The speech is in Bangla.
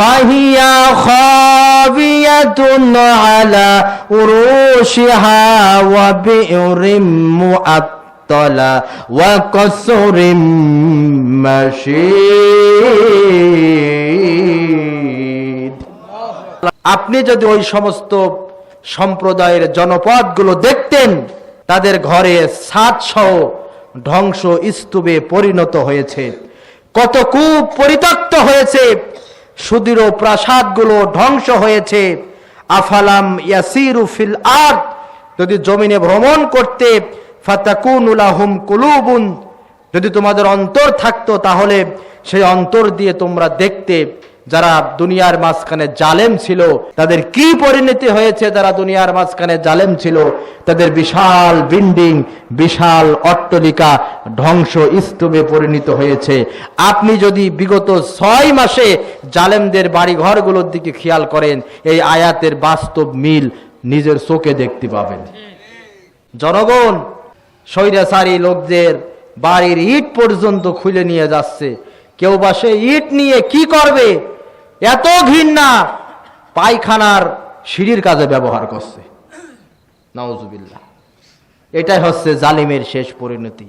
فهي خاوية على عروشها وبئر مؤطلة وقصر مشيد আপনি যদি ওই সমস্ত সম্প্রদায়ের জনপদগুলো দেখতেন তাদের ঘরে সাত সহ ধ্বংস স্তূপে পরিণত হয়েছে কত কূপ পরিত্যক্ত হয়েছে সুদৃঢ় প্রাসাদগুলো ধ্বংস হয়েছে। আফালাম ইয়াসিরু ফিল আর যদি জমিনে ভ্রমণ করতে ফাতাকুনুলাহুম কুলুবুন, যদি তোমাদের অন্তর থাকতো তাহলে সেই অন্তর দিয়ে তোমরা দেখতে যারা দুনিয়ার মাঝখানে জালেম ছিল, তাদের কি পরিণতি হয়েছে যারা দুনিয়ার মাঝখানে জালেম ছিল? তাদের বিশাল বিল্ডিং, বিশাল অট্টলিকা ধ্বংস স্তূপে পরিণত হয়েছে। আপনি যদি বিগত ছয় মাসে জালেমদের বাড়ি ঘরগুলোর দিকে খেয়াল করেন, এই আয়াতের বাস্তব মিল নিজের চোখে দেখতে পাবেন। জনগণ স্বৈরাচারী লোকদের বাড়ির ইট পর্যন্ত খুলে নিয়ে যাচ্ছে। কেউ বা সে ইট নিয়ে কি করবে? এত ঘৃণা। পায়খানার সিঁড়ির কাজে ব্যবহার করছে। নাউজুবিল্লাহ। এটাই হচ্ছে জালিমের শেষ পরিণতি।